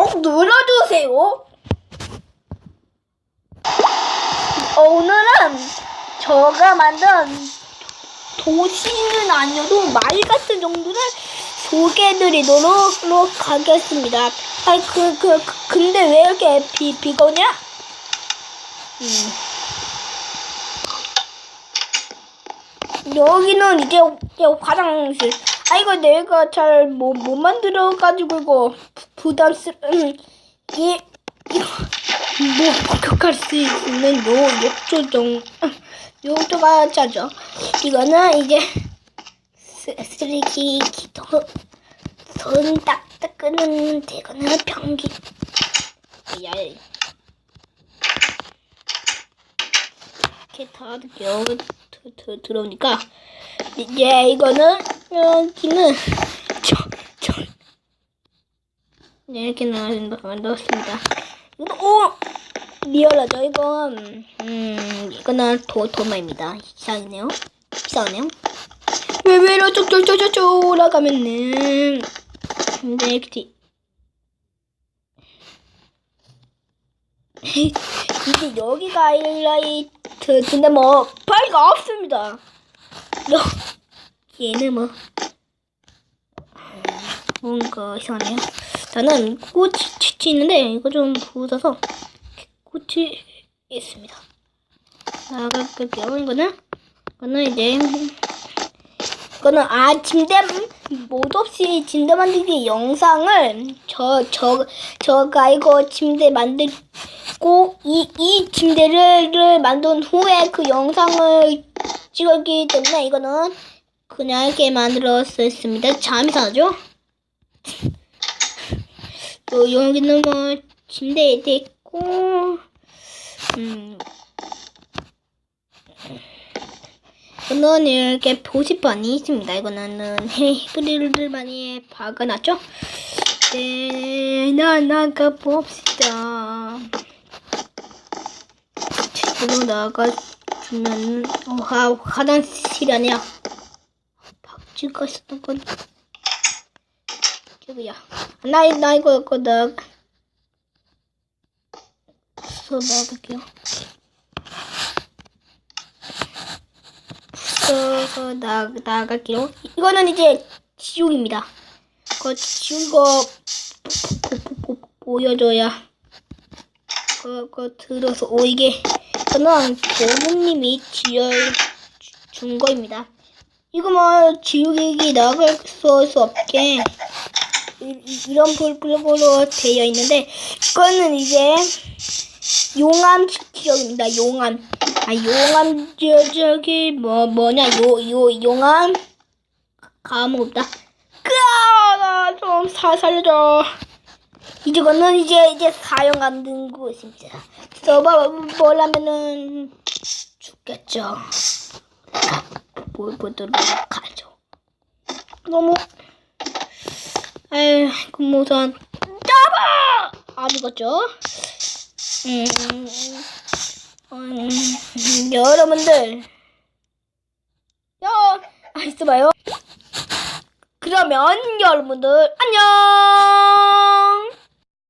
꼭 눌러주세요. 어, 오늘은 저가 만든 도시는 아니어도 말 같은 정도를 소개해드리도록 하겠습니다. 아, 그, 그, 그, 근데 왜 이렇게 비, 비거냐? 음. 여기는 이제, 이제 화장실. 아, 이거 내가 잘 못, 못 만들어가지고, 이거 부- 부담스러, 음, 이, 이거, 뭐, 폭격할 수 있는 요, 욕조 정, 욕조가 짜죠. 이거는 이제, 쓰, 쓰레기 기도, 손 딱딱 끄는 데거는 변기. 야, 이렇게 다 여기 들- 들- 들어오니까 이제 이거는 여기는 저저 네, 이렇게 넣- 넣었습니다. 이거 오 리얼하죠 이건 음 이거는 도 도마입니다. 이상하네요. 이상하네요. 왜 왜로 쭉쭉쭉쭉 올라가면은 네 이렇게 이제 여기가 하이라이트 근데 뭐 파이가 없습니다. 여기에는 뭐 뭔가 이상하네요. 저는 꽃이 있는데 이거 좀 부서서 꽃이 있습니다. 나갈게요. 이거는 이거는 이제 이거는 아 침대 모두 없이 침대 만들기 영상을 저 저 저가 이거 침대 만들고 이 이 침대를 만든 후에 그 영상을 찍었기 때문에 이거는 그냥 이렇게 만들었습니다. 참 이상하죠? 또 여기는 뭐 침대 있고 음 이거는 이렇게 표지판이 있습니다. 이거는 헤이브릴들 많이 박아놨죠? 네, 나 나가 봅시다. 집으로 나가주면 어, 화 화장실 아니야. 박쥐가 있었던 건 저기야. 나, 나 이거 나 수업 나갈게요. 써서 나 나갈게요. 이거는 이제 지옥입니다. 그 지옥 거 보여줘야 그거 들어서 오 이게 저는 도둑님이 지어 준 거입니다. 이거 뭐 지옥이 나갈 수, 수 없게 이런 불불로 되어 있는데 이거는 이제 용암 지역입니다. 용암. 아 용암 저 저기 뭐 뭐냐 요 요 용암 없다. 그아좀 살려줘. 이거는 이제 이제 사용 안 된 곳입니다. 서버 뭐라면은 죽겠죠. 볼 보도록 하죠. 너무 그 무선 잡아 안 죽었죠? 음, 음, 여러분들 야 아, 있어봐요. 그러면 여러분들 안녕.